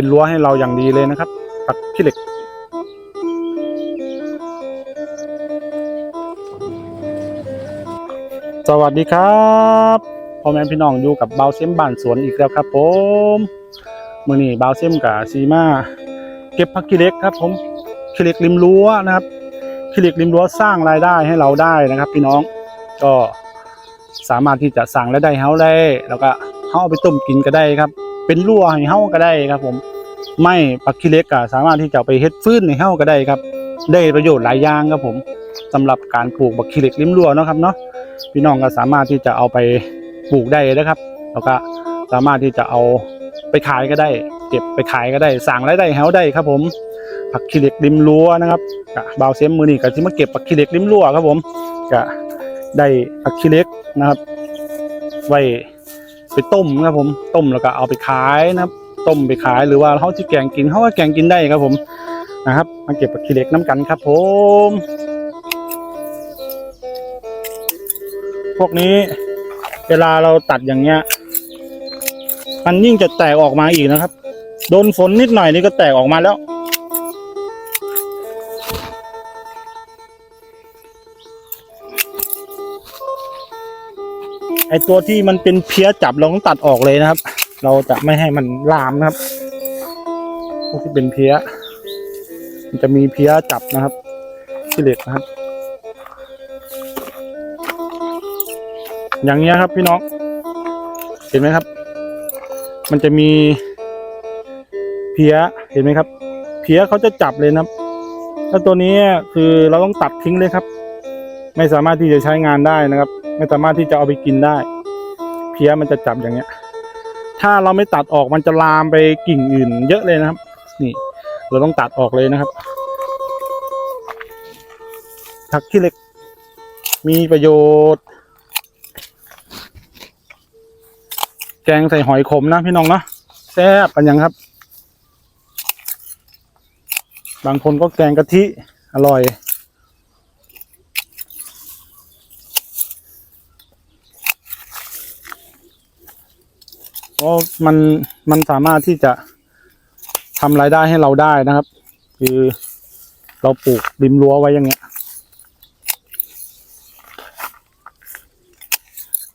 เป็นรั้วให้เราอย่างดีเลยนะครับผักขี้เหล็ก สวัสดีครับพ่อแม่พี่น้องอยู่กับเบาเซมบ้านสวนอีกแล้วครับ ผมมื่อนี้เบาเซมกับซีมาเก็บผักขี้เหล็กครับ ผมขี้เหล็กริมรั้วนะครับขี้เหล็กริมรั้วสร้างรายได้ให้เราได้นะครับ พี่น้องก็สามารถที่จะสั่งรายได้เฮาได้ แล้วก็เฮาเอาไปต้มกินก็ได้ครับ เป็นรั้วให้เฮาก็ได้ครับ ผมไม่ผักขี้เล็กก็สามารถที่จะไปเฮ็ดฟืนให้เฮาก็ได้ครับ ได้ประโยชน์หลายอย่างครับผมสำหรับการปลูกผักขี้เล็กริมรั้วเนาะครับเนาะพี่น้องก็สามารถที่จะเอาไปปลูกได้นะครับ แล้วก็สามารถที่จะเอาไปขายก็ได้ เก็บไปขายก็ได้สั่งรายได้แฮวได้ครับ ผมผักขี้เหล็กริมรั้วนะครับกะบาวเซมมือนี่ก็ที่มาเก็บผักขี้เหล็กริมรั้วครับผมก็ได้ผักขี้เหล็กนะครับ ไว้ ไปต้มนะครับผมต้มแล้วก็เอาไปขายนะครับ ต้มไปขายหรือว่าเขาที่แกงกินเขาก็แกงกินได้ครับผมนะครับ มาเก็บผักขี้เหล็กน้ำกันครับ ผม พวกนี้เวลาเราตัดอย่างเงี้ย มันยิ่งจะแตกออกมาอีกนะครับ โดนฝนนิดหน่อยนี่ก็แตกออกมาแล้ว ไอตัวที่มันเป็นเพี้ยจับเราต้องตัดออกเลยนะครับ เราจะไม่ให้มันลามนะครับพวกที่เป็นเพี้ยมันจะมีเพี้ยจับนะครับที่เหล็กนะครับ อย่างเงี้ยครับพี่น้อง เห็นไหมครับ มันจะมีเพี้ยเห็นไหมครับ เพี้ยเขาจะจับเลยนะครับแล้วตัวนี้คือเราต้องตัดทิ้งเลยครับ ไม่สามารถที่จะใช้งานได้นะครับ ไม่สามารถที่จะเอาไปกินได้ เพี้ยมันจะจับอย่างเงี้ย ถ้าเราไม่ตัดออกมันจะลามไปกิ่งอื่น เยอะเลยนะครับ นี่ เราต้องตัดออกเลยนะครับผักขี้เหล็ก มีประโยชน์ แกงใส่หอยขมนะพี่น้องเนาะแซ่บกันยังครับ บางคนก็แกงกะทิ อร่อย ก็มันมันสามารถที่จะทำรายได้ให้เราได้นะครับ คือเราปลูกริมรั้วไว้อย่างเงี้ย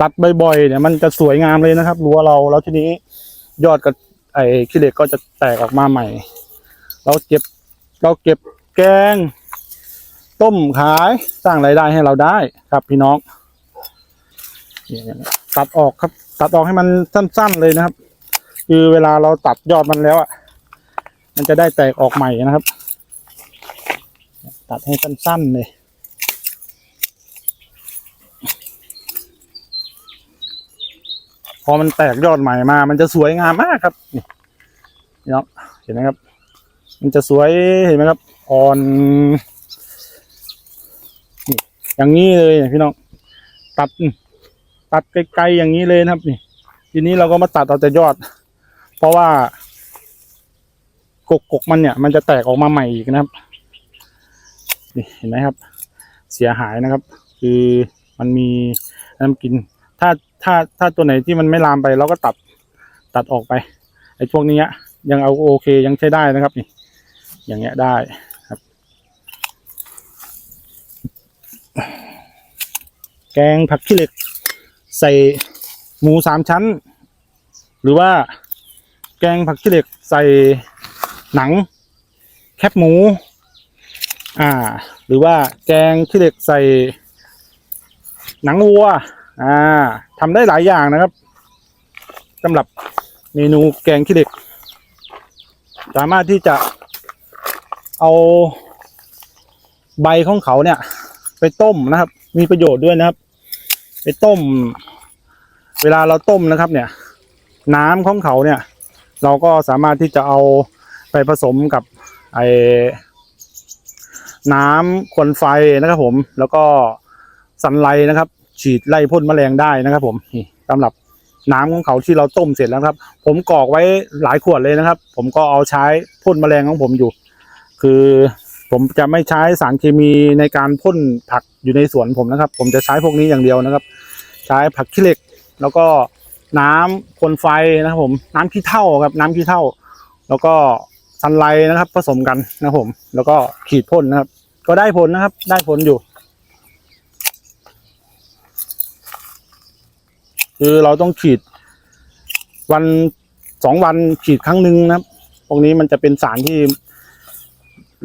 ตัดบ่อยๆเนี่ยมันจะสวยงามเลยนะครับรั้วเราแล้วทีนี้ยอดกับไอ้ขี้เหล็กก็จะแตกออกมาใหม่ เราเก็บเราเก็บแกง ต้มขายสร้างรายได้ให้เราได้ครับพี่น้องตัดออกครับ ตัดออกให้มันสั้นๆเลยนะครับ คือเวลาเราตัดยอดมันแล้วอะ มันจะได้แตกออกใหม่นะครับ ตัดให้สั้นๆเลยพอมันแตกยอดใหม่มา มันจะสวยงามมากครับ นี่เน้องเห็นไหมครับ มันจะสวยเห็นไหมครับ อ่อน นี่ อย่างนี้เลยพี่น้อง ตัด ตัดไกลๆอย่างนี้เลยนะครับ นี่ ทีนี้เราก็มาตัดเอาแต่ยอด เพราะว่ากกกมันเนี่ย มันจะแตกออกมาใหม่อีกนะครับ นี่เห็นไหมครับ เสียหายนะครับ คือมันมีน้ำกิน ถ้าถ้าถ้าตัวไหนที่มันไม่ลามไปเราก็ตัดตัดออกไปไอ้พวกนี้ยังเอาโอเคยังใช้ได้นะครับนี่ อย่างเงี้ยได้ครับ แกงผักขี้เหล็ก ใส่หมูสามชั้น หรือว่าแกงผักขี้เหล็กใส่หนัง แคบหมู อ่า หรือว่าแกงขี้เหล็กใส่ หนังวัว อ่าทำได้หลายอย่างนะครับสำหรับเมนูแกงขี้เหล็ก สามารถที่จะเอาใบของเขาเนี่ย ไปต้มนะครับ มีประโยชน์ด้วยนะครับ ไปต้ม เวลาเราต้มนะครับ เนี่ย น้ำของเขาเนี่ย เราก็สามารถที่จะเอาไปผสมกับไอ้น้ำควันไฟนะครับ ผม แล้วก็สันไลนะครับ ฉีดไล่พ่นแมลงได้นะครับ ผมนี่สำหรับน้ำของเขาที่เราต้มเสร็จแล้วครับ ผมกรอกไว้หลายขวดเลยนะครับ ผมก็เอาใช้พ่นแมลงของผมอยู่ คือผมจะไม่ใช้สารเคมีในการพ่นผักอยู่ในสวนผมนะครับ ผมจะใช้พวกนี้อย่างเดียวนะครับ ใช้ผักขี้เหล็ก แล้วก็น้ำคนไฟนะครับผมน้ำขี้เถ้าครับน้ำขี้เถ้าแล้วก็ซันไลนะครับ ผสมกันนะครับผม แล้วก็ขีดพ่นนะครับ ก็ได้ผลนะครับ ได้ผลอยู่ คือเราต้องฉีด วันสองวันฉีดครั้งหนึ่งนะครับพวกนี้มันจะเป็นสารที่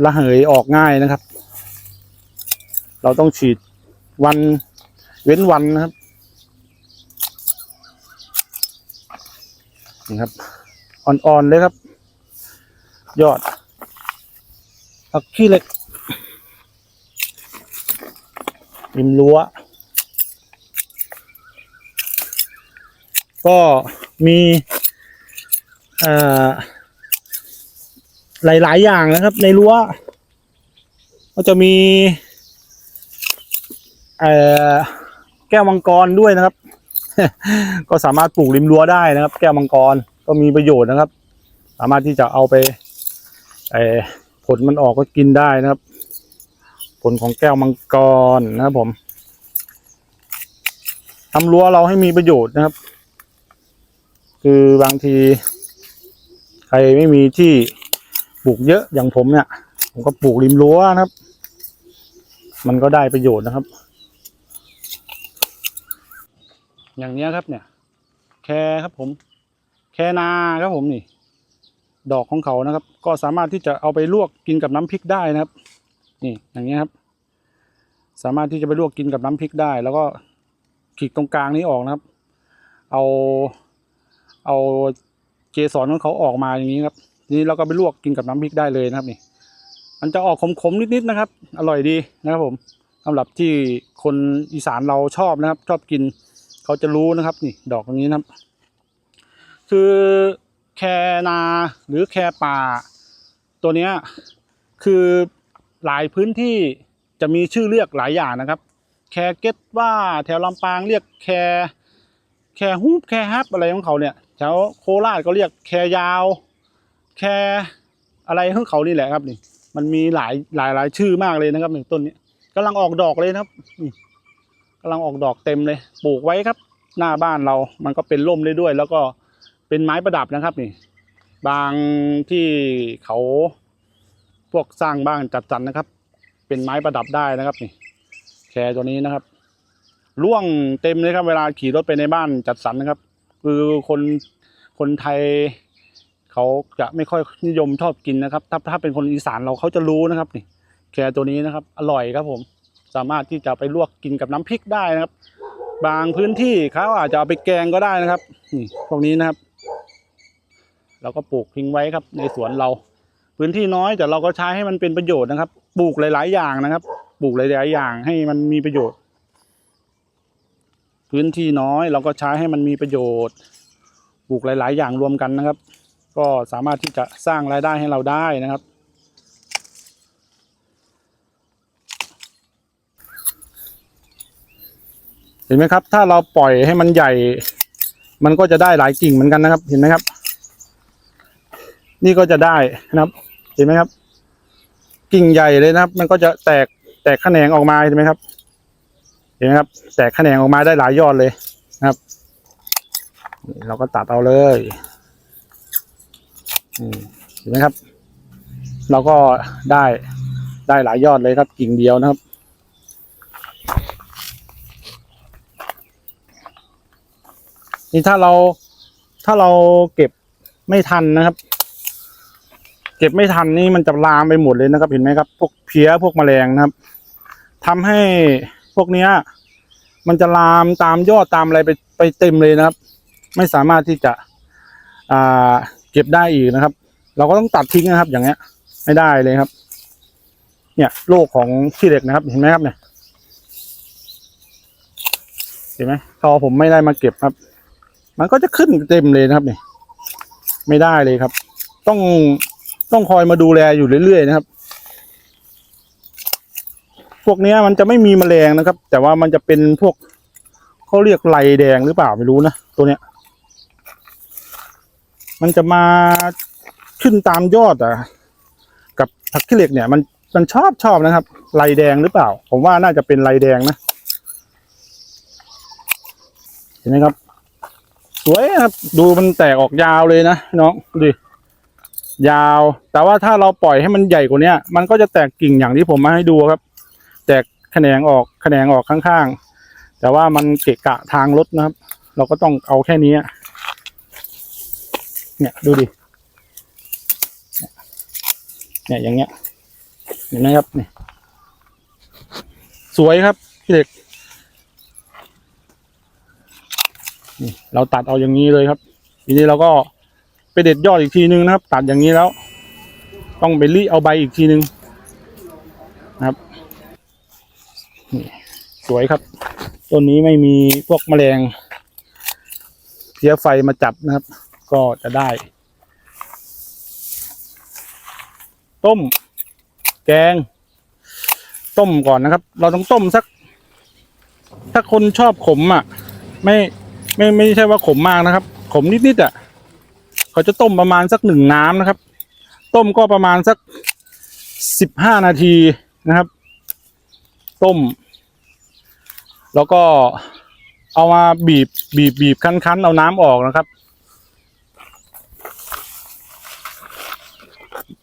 ระเหยออกง่ายนะครับ เราต้องฉีดวันเว้นวันนะครับ นี่ครับ อ่อนๆเลยครับ ยอดผักขี้เหล็กริมรั้ว ก็มีหลาย ๆ อย่างนะครับ ในรั้ว ก็จะมีแก้วมังกรด้วยนะครับ ก็สามารถปลูกริมรั้วได้นะครับ แก้วมังกรก็มีประโยชน์นะครับ สามารถที่จะเอาไปเออผลมันออกก็กินได้นะครับ ผลของแก้วมังกรนะครับผมทำรั้วเราให้มีประโยชน์นะครับ คือบางที ใครไม่มีที่ปลูกเยอะอย่างผมเนี่ย ผมก็ปลูกริมรั้วนะครับ มันก็ได้ประโยชน์นะครับ อย่างเนี้ยครับเนี่ย แครครับผม แคนาครับผมนี่ ดอกของเขานะครับ ก็สามารถที่จะเอาไปลวกกินกับน้ำพริกได้นะครับ นี่อย่างเงี้ยครับ สามารถที่จะไปลวกกินกับน้ำพริกได้ แล้วก็ขีดตรงกลางนี้ออกนะครับ เอาเอาเกสรของเขาออกมาอย่างนี้ครับทีนี้เราก็ไปลวกกินกับน้ำพริกได้เลยนะครับนี่ มันจะออกขมๆนิดๆนะครับ อร่อยดีนะครับผมสำหรับที่คนอีสานเราชอบนะครับ ชอบกิน เขาจะรู้นะครับ นี่ดอกตรงนี้นะครับ คือแคนาหรือแคป่า ตัวเนี้ยคือหลายพื้นที่จะมีชื่อเรียกหลายอย่างนะครับ แคเก็ตว่าแถวลำปางเรียกแคแคฮูบแคฮับอะไรของเขาเนี่ยแถวโคราชก็เรียกแคยาว แคอะไรของเขานี่แหละครับนี่ มันมีหลายหลายหลายชื่อมากเลยนะครับหนึ่งต้นนี้กำลังออกดอกเลยนะครับนี่ กำลังออกดอกเต็มเลย ปลูกไว้ครับ หน้าบ้านเรา มันก็เป็นร่มได้ด้วย แล้วก็เป็นไม้ประดับนะครับนี่ บางที่เขาพวกสร้างบ้านจัดสรรนะครับ เป็นไม้ประดับได้นะครับนี่ แครตัวนี้นะครับร่วงเต็มเลยครับ เวลาขี่รถไปในบ้านจัดสรรนะครับ คือคนคนไทยเขาจะไม่ค่อยนิยมชอบกินนะครับ ถ้าถ้าเป็นคนอีสานเราเขาจะรู้นะครับนี่แครตัวนี้นะครับ อร่อยครับผม สามารถที่จะไปลวกกินกับน้ำพริกได้นะครับ บางพื้นที่เขาอาจจะเอาไปแกงก็ได้นะครับนี่พวกนี้นะครับ เราก็ปลูกทิ้งไว้ครับ ในสวนเรา พื้นที่น้อยแต่เราก็ใช้ให้มันเป็นประโยชน์นะครับ ปลูกหลาย ๆ อย่างนะครับ ปลูกหลาย ๆ อย่างให้มันมีประโยชน์ พื้นที่น้อยเราก็ใช้ให้มันมีประโยชน์ ปลูกหลาย ๆ อย่างรวมกันนะครับ ก็สามารถที่จะสร้างรายได้ให้เราได้นะครับ ห็นไหมครับ ถ้าเราปล่อยให้มันใหญ่ มันก็จะได้หลายกิ่งเหมือนกันนะครับ เห็นไหมครับ นี่ก็จะได้นะครับ เห็นไหมครับ กิ่งใหญ่เลยนะครับ มันก็จะแตกแตกแขนงออกมาเห็นไหมครับ เห็นไหมครับ แตกแขนงออกมาได้หลายยอดเลยนะครับ เราก็ตัดเอาเลยเห็นไหมครับ เราก็ได้ได้หลายยอดเลยครับกิ่งเดียวนะครับ นี่ถ้าเราถ้าเราเก็บไม่ทันนะครับ เก็บไม่ทันนี่มันจะลามไปหมดเลยนะครับ เห็นไหมครับ พวกเพี้ยพวกแมลงนะครับทำให้พวกเนี้ย มันจะลามตามยอดตามอะไรไปไปเต็มเลยนะครับ ไม่สามารถที่จะอ่าเก็บได้อีกนะครับ เราก็ต้องตัดทิ้งนะครับ อย่างเงี้ย ไม่ได้เลยครับ เนี่ยโรคของขี้เหล็กนะครับ เห็นไหมครับเนี่ยเห็นไหมพอผมไม่ได้มาเก็บครับ มันก็จะขึ้นเต็มเลยนะครับเนี่ยไม่ได้เลยครับ ต้องต้องคอยมาดูแลอยู่เรื่อยๆนะครับ พวกนี้มันจะไม่มีแมลงนะครับ แต่ว่ามันจะเป็นพวกเขาเรียกไลแดงหรือเปล่าไม่รู้นะตัวเนี้ย มันจะมาขึ้นตามยอดอะ กับผักขี้เหล็กเนี่ย มันมันชอบชอบนะครับไลแดงหรือเปล่า ผมว่าน่าจะเป็นไลแดงนะเห็นไหมครับ วยครับดูมันแตกออกยาวเลยนะน้องดูยาว แต่ว่าถ้าเราปล่อยให้มันใหญ่กว่าเนี้ยมันก็จะแตกกิ่งอย่างที่ผมมาให้ดูครับ แตกแขนงออกแขนงออกข้างๆ แต่ว่ามันเกะกะทางรถนะครับ เราก็ต้องเอาแค่นี้เนี่ยดูดิเนี่ยอย่างเงี้ยเห็นไหมครับนี่สวยครับพี่เด็ก นี่เราตัดเอาอย่างนี้เลยครับทีนี้เราก็ไปเด็ดยอดอีกทีนึงนะครับ ตัดอย่างนี้แล้ว ต้องไปรีเอาใบอีกทีนึงนะครับนี่สวยครับต้นนี้ไม่มีพวกแมลงเพี้ยไฟมาจับนะครับ ก็จะได้ ต้ม แกง ต้มก่อนนะครับ เราต้องต้มสัก ถ้าคนชอบขมอะ ไม่ ไม่ไม่ใช่ว่าขมมากนะครับ ขมนิดๆอะเขาจะต้มประมาณสักหนึ่งน้ำนะครับ ต้มก็ประมาณสักสิบห้านาทีนะครับ ต้ม แล้วก็เอามาบีบบีบบีบคั้นๆเอาน้ำออกนะครับ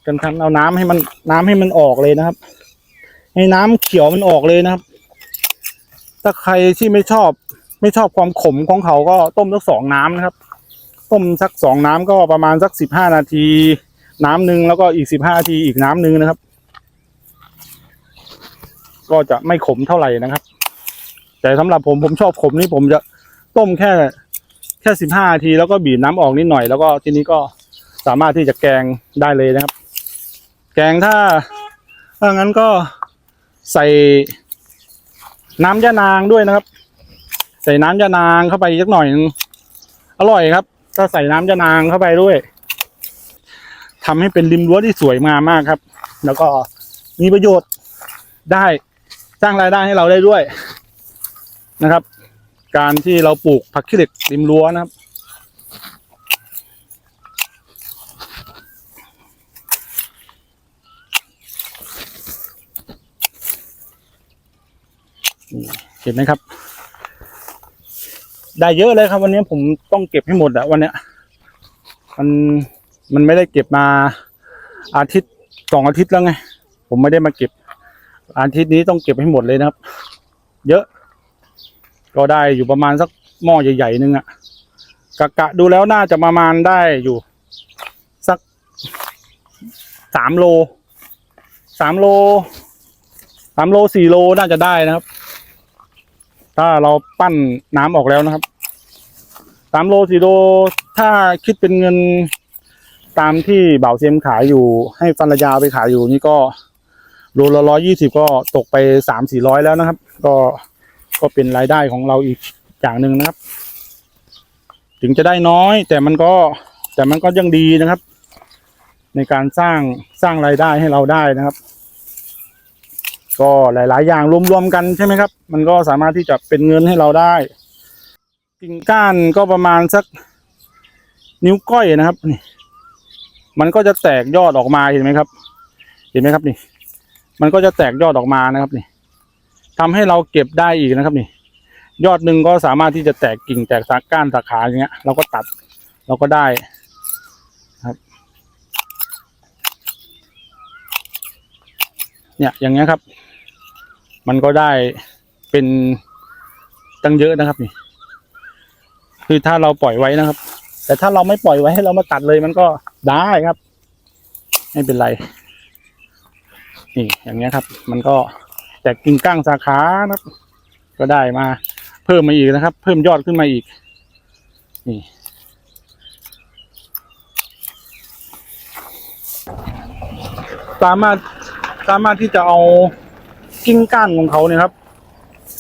กันคันเอาน้ำให้มันน้ำให้มันออกเลยนะครับ ให้น้ำเขียวมันออกเลยนะครับ ถ้าใครที่ไม่ชอบ ไม่ชอบความขมของเขาก็ต้มสักสองน้ำนะครับ ต้มสักสองน้ำก็ประมาณสักสิบห้านาที น้ำหนึ่งแล้วก็อีกสิบห้านาทีอีกน้ำหนึ่งนะครับ ก็จะไม่ขมเท่าไหร่นะครับ แต่สำหรับผมผมชอบขมนี่ผมจะต้มแค่แค่สิบห้านาทีแล้วก็บีบน้ำออกนิดหน่อยแล้วก็ทีนี้ก็สามารถที่จะแกงได้เลยนะครับ แกงถ้าถ้างั้นก็ใส่น้ำยะนางด้วยนะครับ ใส่น้ำยะนางเข้าไปสักหน่อยนึงอร่อยครับถ้าใส่น้ำยะนางเข้าไปด้วยทำให้เป็นริมรั้วที่สวยงามมากครับ แล้วก็มีประโยชน์ได้สร้างรายได้ให้เราได้ด้วยนะครับ การที่เราปลูกผักขี้เหล็กริมรั้วนะครับ เห็นไหมครับ ได้เยอะเลยครับ วันนี้ผมต้องเก็บให้หมดอะวันเนี้ยมันมันไม่ได้เก็บมาอาทิตย์สองอาทิตย์แล้วไง ผมไม่ได้มาเก็บ อาทิตย์นี้ต้องเก็บให้หมดเลยนะครับ เยอะ ก็ได้อยู่ประมาณสักหม้อใหญ่ๆนึงอะกะกะดูแล้วน่าจะประมาณได้อยู่ สักสามโลสามโลสามโลสี่โลน่าจะได้นะครับ ถ้าเราปั้นน้ำออกแล้วนะครับสามโลสี่โลถ้าคิดเป็นเงินตามที่เบาเซียมขายอยู่ ให้ฟันระยาไปขายอยู่นี่ก็โลละร้อยยี่สิบก็ตกไปสามสี่ร้อยแล้วนะครับ ก็ก็เป็นรายได้ของเราอีกอย่างหนึ่งนะครับ ถึงจะได้น้อย แต่มันก็แต่มันก็ยังดีนะครับ ในการสร้างสร้างรายได้ให้เราได้นะครับ ก็หลาย ๆ อย่างรวม ๆ กันใช่ไหมครับ มันก็สามารถที่จะเป็นเงินให้เราได้กิ่งก้านก็ประมาณสักนิ้วก้อยนะครับนี่มันก็จะแตกยอดออกมาเห็นไหมครับ เห็นไหมครับนี่ มันก็จะแตกยอดออกมานะครับนี่ทำให้เราเก็บได้อีกนะครับนี่ ยอดหนึ่งก็สามารถที่จะแตกกิ่งแตกสาก้านสาขาอย่างเงี้ย เราก็ตัดเราก็ได้ครับ เนี่ยอย่างเงี้ยครับ มันก็ได้เป็นตั้งเยอะนะครับนี่ คือถ้าเราปล่อยไว้นะครับ แต่ถ้าเราไม่ปล่อยไว้ให้เรามาตัดเลยมันก็ได้ครับ ไม่เป็นไร นี่อย่างเงี้ยครับ มันก็แตกกิ่งก้างสาขานะครับ ก็ได้มาเพิ่มมาอีกนะครับ เพิ่มยอดขึ้นมาอีก นี่สามารถสามารถที่จะเอา กิ่งก้านของเขาเนี่ยครับ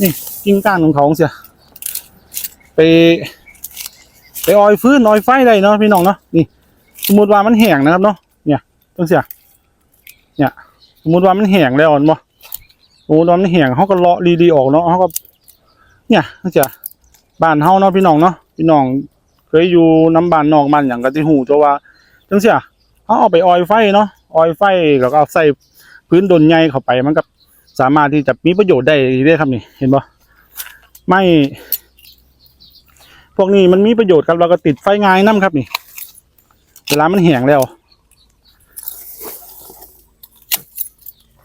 นี่กิ่งก้านของเขาเสียไป ไปออยฟื้นออยไฟได้เนาะพี่น้องเนาะนี่ สมมติว่ามันแห้งนะครับเนาะเนี่ยต้องเสียเนี่ย สมมติว่ามันแห้งแล้วอ่อนบ่สมมติว่ามันแห้งเขาก็เลาะดีๆออกเนาะเขาก็ เนี่ยต้องเสียบ้านเฮาเนาะพี่น้องเนาะพี่น้องเคยอยู่น้ำบ้านนอกบ้านอย่างก็สิหูตัวว่าจังเสียเขาเอาไปออยไฟเนาะออยไฟแล้วก็เอาใส่พื้นดนใหญ่เข้าไปมันก็ สามารถที่จะมีประโยชน์ได้ด้ครับนี่เห็นบ่ไม่ พวกนี้มันมีประโยชน์ครับเราก็ติดไฟง่ายน้ำครับนี่ เวลามันแห้งแล้ว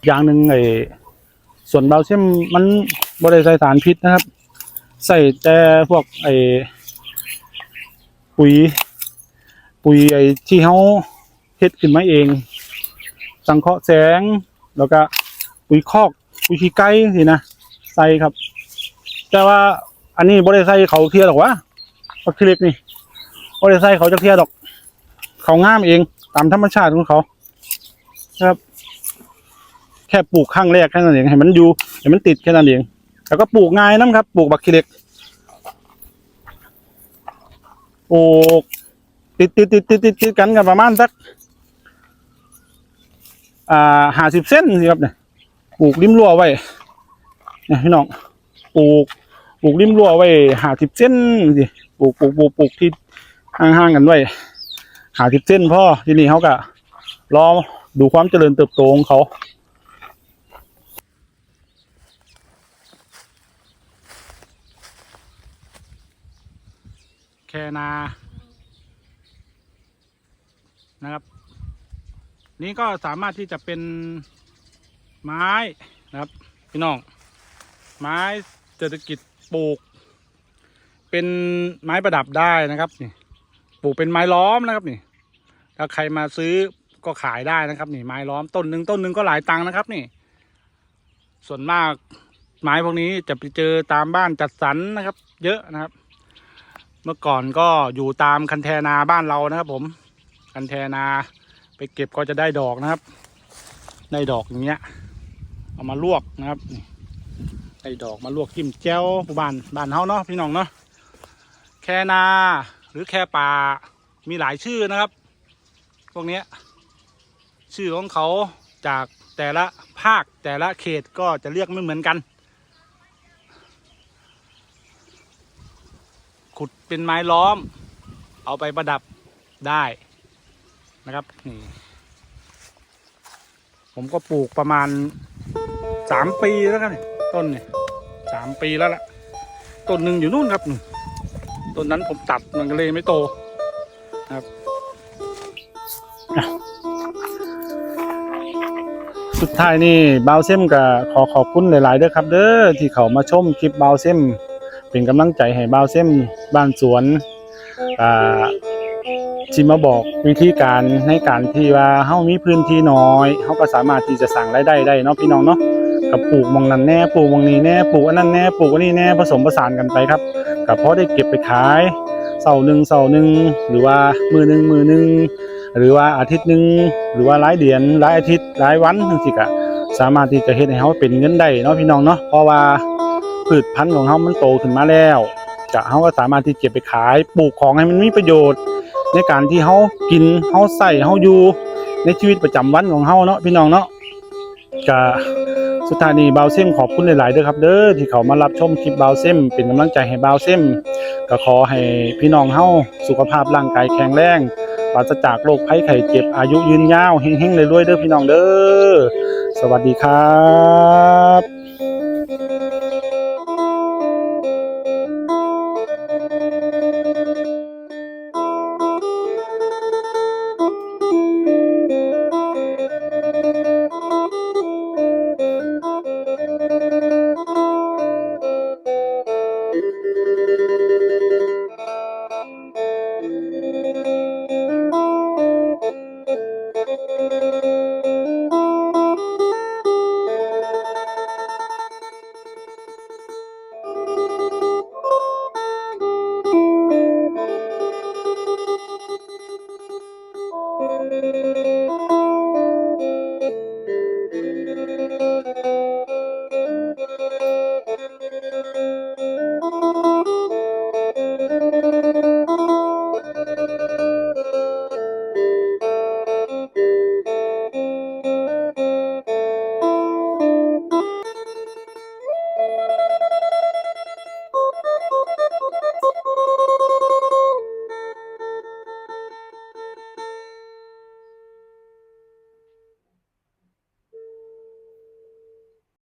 อย่างหนึ่งไอ้ส่วนเบาเซียมมันบริใส่สารพิษนะครับ ใส่แต่พวกไอ้ปุ๋ย ปุ๋ยไอ้ที่เขาเฮ็ดขึ้นมาเอง สังเคราะห์แสง แล้วก็ปุ๋ยคอก ปุ๋ยขี้ไก่สินะใส่ครับ แต่ว่าอันนี้บริใส่เขาเทียหรอกวะปักทีเล็กนี่บริใส่เขาจะเทียดอก เขางามเองตามธรรมชาติของเขาครับ แค่ปลูกข้างแรกแค่นั้นเองให้มันอยู่ให้มันติดแค่นั้นเองแล้วก็ปลูกง่ายน้ำครับ ปลูกบักขี้เหล็กปลูกติดติดติดติดติดติดกันกันประมาณสักอ่าห้าสิบเส้นสิครับเนี่ย ปลูกริมรั้วไว้นี่พี่น้องปลูกปลูกริมรั้วไว้หาสิบเส้นสิปลูกปลูกปลูกปลูกที่ห่างๆกันไว้หาสิบเส้นพ่อที่นี้เขาก็รอดูความเจริญเติบโตของเขาแคนานะครับ นี่ก็สามารถที่จะเป็น ไม้นะครับ พี่น้อง ไม้เศรษฐกิจปลูก เป็นไม้ประดับได้นะครับนี่ปลูกเป็นไม้ล้อมนะครับนี่ถ้าใครมาซื้อก็ขายได้นะครับ นี่ไม้ล้อมต้นหนึ่งต้นหนึ่งก็หลายตังค์นะครับ นี่ ส่วนมากไม้พวกนี้จะไปเจอตามบ้านจัดสรรนะครับ เยอะนะครับ เมื่อก่อนก็อยู่ตามคันแทนาบ้านเรานะครับ ผมคันแทนาไปเก็บก็จะได้ดอกนะครับ ได้ดอกอย่างเงี้ย เอามาลวกนะครับได้ดอกมาลวกจิ้มแจ่วบ้านบ้านเฮาเนาะพี่น้องเนาะแคนาหรือแคป่ามีหลายชื่อนะครับ พวกนี้ชื่อของเขาจากแต่ละภาคแต่ละเขตก็จะเรียกไม่เหมือนกัน ขุดเป็นไม้ล้อม เอาไปประดับได้นะครับนี่ผมก็ปลูกประมาณ สามปีแล้วครับนี่ต้นนี่สามปีแล้วล่ะต้นหนึ่งอยู่นู่นครับต้นนั้นผมตัดมันก็เลยไม่โตครับสุดท้ายนี่บาวเซมก็ขอขอบคุณหลายๆเด้อครับ เด้อที่เขามาชมคลิปบาวเซมเป็นกำลังใจให้บาวเส้มบ้านสวนอ่าที่มาบอกวิธีการในการที่ว่าเฮามีพื้นที่น้อยเฮาก็สามารถที่จะสั่งรายได้ได้เนาะพี่น้องเนาะ กับปลูกมองนั้นแน่ปลูกมองนี้แน่ปลูกอันนั้นแน่ปลูกอันนี้แน่ผสมผสานกันไปครับกับพอได้เก็บไปขายเสาหนึ่งเสาหนึ่งหรือว่ามือหนึ่งมือหนึ่งหรือว่าอาทิตย์หนึ่งหรือว่าหลายเดือนหลายอาทิตย์หลายวันจังซี่ก็สามารถที่จะเฮ็ดให้เฮาเป็นเงินได้เนาะพี่น้องเนาะเพราะว่าพืชพันธุ์ของเขามันโตขึ้นมาแล้วจะเขาก็สามารถที่เก็บไปขายปลูกของให้มันมีประโยชน์ ในการที่เขากินเขาใส่เขาอยู่ในชีวิตประจำวันของเขาเนาะพี่น้องเนาะก็ สุดท้ายนี้บาวเซมขอบคุณหลายๆเด้อครับ เด้อที่เขามารับชมคลิปบาวเซมเป็นกำลังใจให้บาวเซมก็ขอให้พี่น้องเฮาสุขภาพร่างกายแข็งแรงปราศจากโรคภัยไข้เจ็บอายุยืนยาวเฮงๆรวยเด้อพี่น้องเด้อสวัสดีครับ